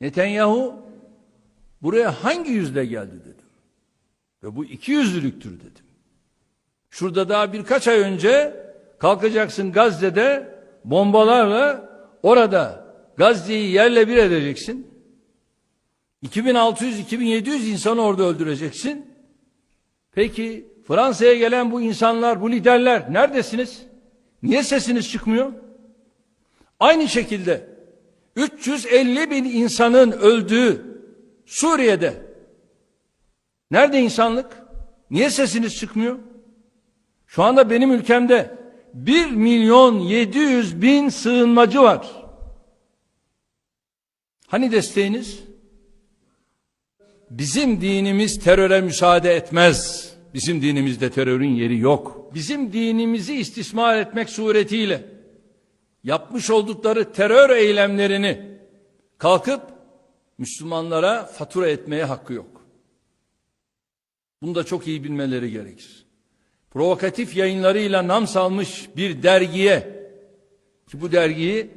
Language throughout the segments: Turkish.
Netanyahu buraya hangi yüzle geldi dedim. Ve bu iki yüzlülüktür dedim. Şurada daha birkaç ay önce kalkacaksın Gazze'de bombalarla orada Gazze'yi yerle bir edeceksin. 2600-2700 insanı orada öldüreceksin. Peki Fransa'ya gelen bu insanlar, bu liderler neredesiniz? Niye sesiniz çıkmıyor? Aynı şekilde 350 bin insanın öldüğü Suriye'de nerede insanlık? Niye sesiniz çıkmıyor? Şu anda benim ülkemde 1 milyon 700 bin sığınmacı var. Hani desteğiniz? Bizim dinimiz teröre müsaade etmez. Bizim dinimizde terörün yeri yok. Bizim dinimizi istismar etmek suretiyle yapmış oldukları terör eylemlerini kalkıp Müslümanlara fatura etmeye hakkı yok. Bunu da çok iyi bilmeleri gerekir. Provokatif yayınlarıyla nam salmış bir dergiye ki bu dergiyi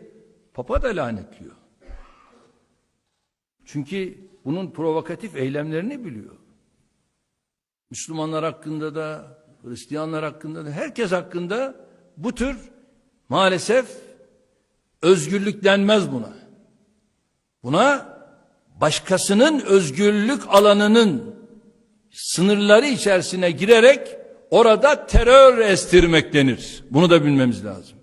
Papa da lanetliyor. Çünkü bunun provokatif eylemlerini biliyor. Müslümanlar hakkında da, Hristiyanlar hakkında da, herkes hakkında bu tür maalesef özgürlük denmez buna. Buna başkasının özgürlük alanının sınırları içerisine girerek orada terör estirmek denir. Bunu da bilmemiz lazım.